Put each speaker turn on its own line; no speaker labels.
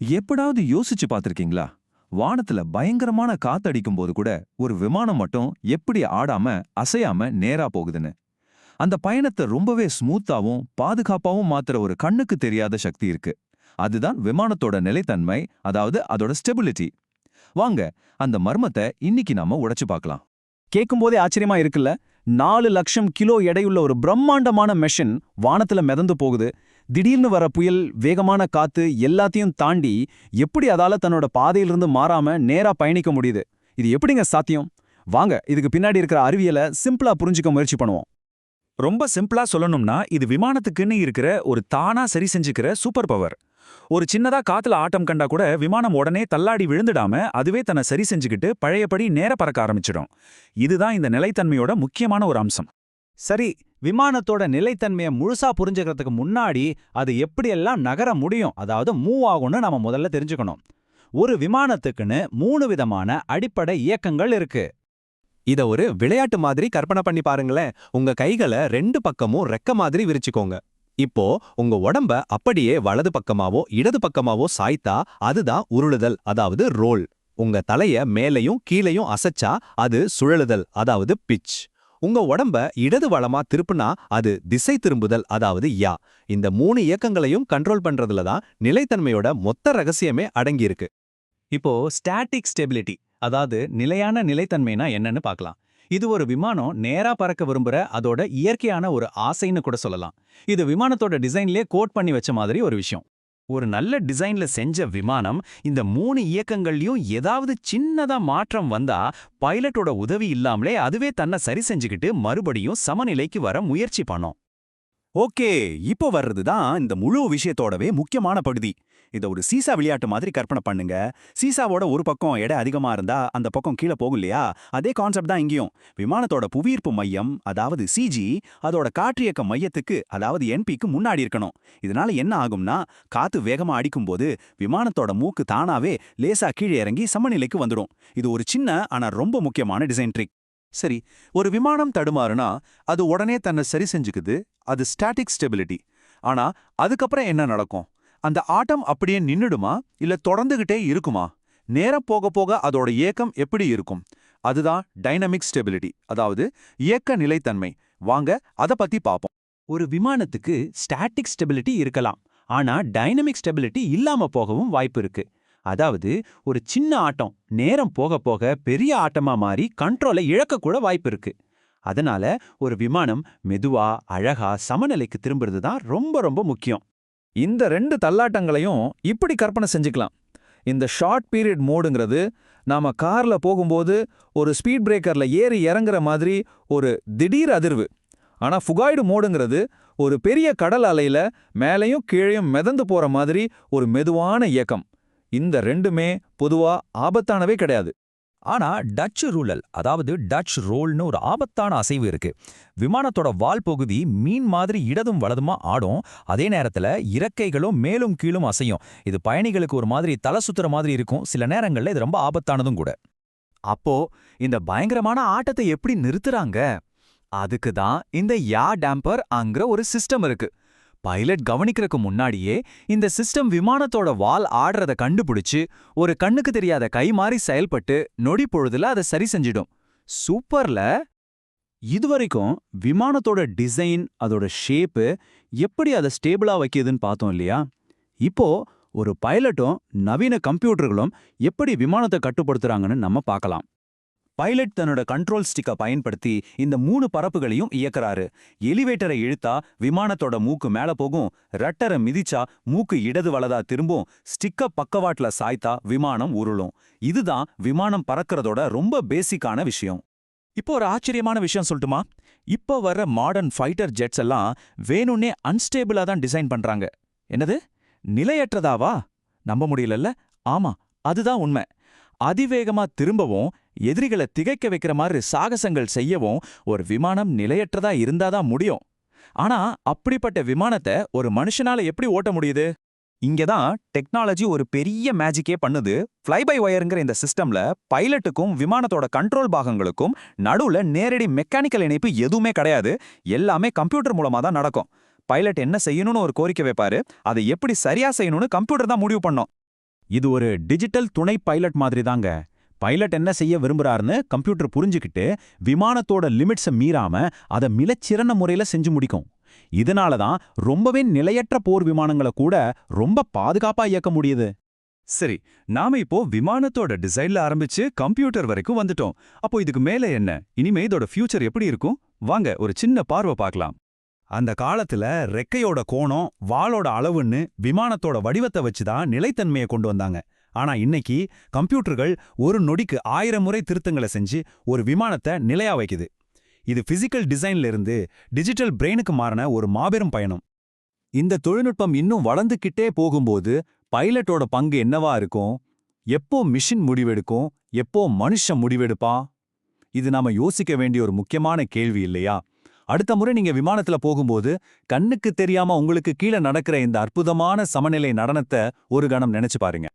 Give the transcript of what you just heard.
எப்படாவது யோசிச்சு பார்த்திருக்கீங்களா? வானத்துல பயங்கரமான காத்தடிக்கும் போது கூட ஒரு விமானம் மட்டும் எப்படி ஆடாம அசையாம நேரா போகுதுன்னு. அந்த பயணத்தை ரொம்பவே ஸ்மூத்தாவும் பாதுகாப்பாவும் மாத்துற ஒரு கண்ணுக்கு தெரியாத சக்தி இருக்கு. அதுதான் விமானத்தோட நிலைத்தன்மை அதாவது அதோட ஸ்டெபிலிட்டி. வாங்க அந்த மர்மத்தை இன்னைக்கு நாம உடைச்சு பார்க்கலாம்.
கேட்கும்போதே ஆச்சரியமா இருக்குல்ல? நாலு லட்சம் கிலோ எடையுள்ள ஒரு பிரம்மாண்டமான மெஷின் வானத்துல மிதந்து போகுது. திடீர்னு வர புயல் வேகமான காத்து எல்லாத்தையும் தாண்டி எப்படி அதால தன்னோட பாதையிலிருந்து மாறாம நேரா பயணிக்க முடியுது? இது எப்படிங்க சாத்தியம்? வாங்க இதுக்கு பின்னாடி இருக்கிற அறிவியலை சிம்பிளா புரிஞ்சுக்க முயற்சி பண்ணுவோம்.
ரொம்ப சிம்பிளா சொல்லணும்னா இது விமானத்துக்குன்னு இருக்கிற ஒரு தானா சரி செஞ்சுக்கிற சூப்பர் பவர். ஒரு சின்னதா காத்துல ஆட்டம் கண்டா கூட விமானம் உடனே தள்ளாடி விழுந்துடாம அதுவே தன்னை சரி செஞ்சுக்கிட்டு பழையபடி நேர பறக்க ஆரம்பிச்சிடும். இதுதான் இந்த நிலைத்தன்மையோட முக்கியமான ஒரு அம்சம்.
சரி விமானத்தோட நிலைத்தன்மையை முழுசா புரிஞ்சுக்கிறதுக்கு முன்னாடி அது எப்படியெல்லாம் நகர முடியும்? அதாவது மூவ் ஆகும்னு நாம முதல்ல தெரிஞ்சுக்கணும். ஒரு விமானத்துக்குன்னு மூணு விதமான அடிப்படை இயக்கங்கள் இருக்கு.
இத ஒரு விளையாட்டு மாதிரி கற்பனை பண்ணி பாருங்களேன். உங்க கைகளை ரெண்டு பக்கமும் ரெக்க மாதிரி விரிச்சுக்கோங்க. இப்போ உங்க உடம்ப அப்படியே வலது பக்கமாவோ இடது பக்கமாவோ சாய்த்தா அதுதான் உருளுதல் அதாவது ரோல் உங்க தலைய மேலையும் கீழையும் அசைச்சா அது சுழலுதல் அதாவது பிட்ச் உங்க உடம்ப இடது வளமா திருப்புனா அது திசை திரும்புதல் அதாவது யா. இந்த மூணு இயக்கங்களையும் கண்ட்ரோல் பண்றதுல தான் நிலைத்தன்மையோட மொத்த ரகசியமே அடங்கியிருக்கு.
இப்போ ஸ்டாட்டிக் ஸ்டெபிலிட்டி அதாவது நிலையான நிலைத்தன்மைனா என்னன்னு பார்க்கலாம். இது ஒரு விமானம் நேரா பறக்க விரும்புற அதோட இயற்கையான ஒரு ஆசைன்னு கூட சொல்லலாம். இது விமானத்தோட டிசைன்லயே கோட் பண்ணி வச்ச மாதிரி ஒரு விஷயம். ஒரு நல்ல டிசைன்ல செஞ்ச விமானம் இந்த மூணு இயக்கங்கள்லயும் ஏதாவது சின்னதா மாற்றம் வந்தா பைலட்டோட உதவி இல்லாமலே அதுவே தன்னை சரி செஞ்சுக்கிட்டு மறுபடியும் சமநிலைக்கு வர முயற்சி பண்ணும்.
ஓகே இப்போ வர்றது தான் இந்த முழு விஷயத்தோடவே முக்கியமான பகுதி. இத ஒரு சீசா விளையாட்டு மாதிரி கற்பனை பண்ணுங்க. சீசாவோட ஒரு பக்கம் எடை அதிகமா இருந்தா அந்த பக்கம் கீழே போகும் இல்லையா? அதே கான்செப்ட் தான் இங்கேயும். விமானத்தோட புவியீர்ப்பு மையம் அதாவது சிஜி அதோட காற்றியக்க மையத்துக்கு அதாவது என்பிக்கு முன்னாடி இருக்கணும். இதனால என்ன ஆகும்னா காத்து வேகமா அடிக்கும்போது விமானத்தோட மூக்கு தானாவே லேசா கீழே இறங்கி சமநிலைக்கு வந்துடும். இது ஒரு சின்ன ஆனால் ரொம்ப முக்கியமான டிசைன் ட்ரிக்
சரி ஒரு விமானம் தடுமாறுனா அது உடனே தன்னை சரி செஞ்சுக்குது அது ஸ்டாட்டிக் ஸ்டெபிலிட்டி ஆனா அதுக்கப்புறம் என்ன நடக்கும்? அந்த ஆட்டம் அப்படியே நின்னுடுமா? இல்ல தொடர்ந்துகிட்டே இருக்குமா? நேரம் போக போக அதோட இயக்கம் எப்படி இருக்கும்? அதுதான் டைனமிக் ஸ்டெபிலிட்டி அதாவது இயக்க நிலைத்தன்மை. வாங்க அத பத்தி பாப்போம்.
ஒரு விமானத்துக்கு ஸ்டாட்டிக் ஸ்டெபிலிட்டி இருக்கலாம் ஆனா டைனமிக் ஸ்டெபிலிட்டி இல்லாம போகவும் வாய்ப்பு இருக்கு. அதாவது ஒரு சின்ன ஆட்டம் நேரம் போக போக பெரிய ஆட்டமா மாறி கண்ட்ரோலை இழக்கக்கூட வாய்ப்பு இருக்கு. அதனால ஒரு விமானம் மெதுவா அழகா சமநிலைக்கு திரும்புறது தான் ரொம்ப ரொம்ப முக்கியம்.
இந்த ரெண்டு தள்ளாட்டங்களையும் இப்படி கற்பனை செஞ்சுக்கலாம். இந்த ஷார்ட் பீரியட் மோடுங்கிறது நாம கார்ல போகும்போது ஒரு ஸ்பீட் பிரேக்கர்ல ஏறி இறங்குற மாதிரி ஒரு திடீர் அதிர்வு. ஆனா ஃபுகாய்டு மோடுங்கிறது ஒரு பெரிய கடல் அலையில மேலையும் கீழையும் மிதந்து போற மாதிரி ஒரு மெதுவான இயக்கம். இந்த ரெண்டுமே பொதுவா ஆபத்தானவே கிடையாது.
ஆனா டச் ரூலல் அதாவது டச் ரோல்னு ஒரு ஆபத்தான அசைவு இருக்கு. விமானத்தோட வால் பகுதி மீன் மாதிரி இடதும் வலதுமா ஆடும். அதே நேரத்துல இறக்கைகளும் மேலும் கீழும் அசையும். இது பயணிகளுக்கு ஒரு மாதிரி தலை சுத்துற மாதிரி இருக்கும். சில நேரங்கள்ல இது ரொம்ப ஆபத்தானதும் கூட.
அப்போ இந்த பயங்கரமான ஆட்டத்தை எப்படி நிறுத்துறாங்க? அதுக்கு தான் இந்த யா டேம்பர் அங்கிற ஒரு சிஸ்டம் இருக்கு. பைலட் கவனிக்கிறதுக்கு முன்னாடியே இந்த சிஸ்டம் விமானத்தோட வால் ஆடுறத கண்டுபிடிச்சு ஒரு கண்ணுக்கு தெரியாத கை மாறி செயல்பட்டு நொடி பொழுதுல அதை சரி செஞ்சிடும். சூப்பர்ல. இதுவரைக்கும் விமானத்தோட டிசைன் அதோட ஷேப்பு எப்படி அதை ஸ்டேபிளா வைக்கிதுன்னு பார்த்தோம் இல்லையா? இப்போ ஒரு பைலட்டும் நவீன கம்ப்யூட்டர்களும் எப்படி விமானத்தை கட்டுப்படுத்துறாங்கன்னு நம்ம பார்க்கலாம். பைலட் தன்னோட கண்ட்ரோல் ஸ்டிக்கை பயன்படுத்தி இந்த மூணு பரப்புகளையும் இயக்குறாரு. எலிவேட்டரை இழுத்தா விமானத்தோட மூக்கு மேல போகும் ரட்டரை மிதிச்சா மூக்கு இடது வலதா திரும்பும் ஸ்டிக்க பக்கவாட்ல சாய்த்தா விமானம் உருளும். இதுதான் விமானம் பறக்கறதோட ரொம்ப பேசிக்கான விஷயம். இப்போ ஒரு ஆச்சரியமான விஷயம் சொல்லட்டுமா? இப்போ வர்ற மாடர்ன் ஃபைட்டர் ஜெட்ஸ் எல்லாம் வேணும்னே அன்ஸ்டேபிளா தான் டிசைன் பண்றாங்க. என்னது? நிலையற்றதாவா? நம்ப முடியலல்ல? ஆமா அதுதான் உண்மை. அதிவேகமா திரும்பவும் எதிரிகளை திகைக்க வைக்கிற மாதிரி சாகசங்கள் செய்யவும் ஒரு விமானம் நிலையற்றதா இருந்தாதான் முடியும். ஆனா அப்படிப்பட்ட விமானத்தை ஒரு மனுஷனால எப்படி ஓட்ட முடியுது? இங்க தான் டெக்னாலஜி ஒரு பெரிய மேஜிக்கே பண்ணுது. ஃப்ளை பை ஒயருங்கிற இந்த சிஸ்டம்ல பைலட்டுக்கும் விமானத்தோட கண்ட்ரோல் பாகங்களுக்கும் நடுவுல நேரடி மெக்கானிக்கல் இணைப்பு எதுவுமே கிடையாது. எல்லாமே கம்ப்யூட்டர் மூலமா தான் நடக்கும். பைலட் என்ன செய்யணும்னு ஒரு கோரிக்கை வைப்பாரு. அதை எப்படி சரியா செய்யணும்னு கம்ப்யூட்டர் தான் முடிவு பண்ணோம்.
இது ஒரு டிஜிட்டல் துணை பைலட் மாதிரி தாங்க பைலட் என்ன செய்ய விரும்புறாருன்னு கம்ப்யூட்டர் புரிஞ்சுக்கிட்டு விமானத்தோட லிமிட்ஸை மீறாம அதை மிகச்சிறந்த முறையில செஞ்சு முடிக்கும். இதனால தான் ரொம்பவே நிலையற்ற போர் விமானங்களை கூட ரொம்ப பாதுகாப்பா இயக்க முடியுது.
சரி நாம இப்போ விமானத்தோட டிசைன்ல ஆரம்பிச்சு கம்ப்யூட்டர் வரைக்கும் வந்துட்டோம். அப்போ இதுக்கு மேல என்ன? இனிமே இதோட ஃபியூச்சர் எப்படி இருக்கும்? வாங்க ஒரு சின்ன பார்வை பார்க்கலாம்.
அந்த காலத்துல ரெக்கையோட கோணம் வாளோட அளவுன்னு விமானத்தோட வடிவத்தை வச்சு தான் நிலைத்தன்மையை கொண்டு வந்தாங்க. ஆனா இன்னைக்கு கம்ப்யூட்டர்கள் ஒரு நொடிக்கு ஆயிரம் முறை திருத்தங்களை செஞ்சு ஒரு விமானத்தை நிலையா வைக்குது. இது பிசிக்கல் டிசைன்ல இருந்து டிஜிட்டல் பிரெயினுக்கு மாறின ஒரு மாபெரும் பயணம்.
இந்த தொழில்நுட்பம் இன்னும் வளர்ந்துக்கிட்டே போகும்போது பைலட்டோட பங்கு என்னவா இருக்கும்? எப்போ மிஷின் முடிவெடுக்கும்? எப்போ மனுஷன் முடிவெடுப்பா? இது நாம யோசிக்க வேண்டிய ஒரு முக்கியமான கேள்வி இல்லையா? அடுத்த முறை நீங்க விமானத்துல போகும்போது கண்ணுக்கு தெரியாம உங்களுக்கு கீழே நடக்கிற இந்த அற்புதமான சமநிலை நடனத்தை ஒரு கணம் நினைச்சு பாருங்க.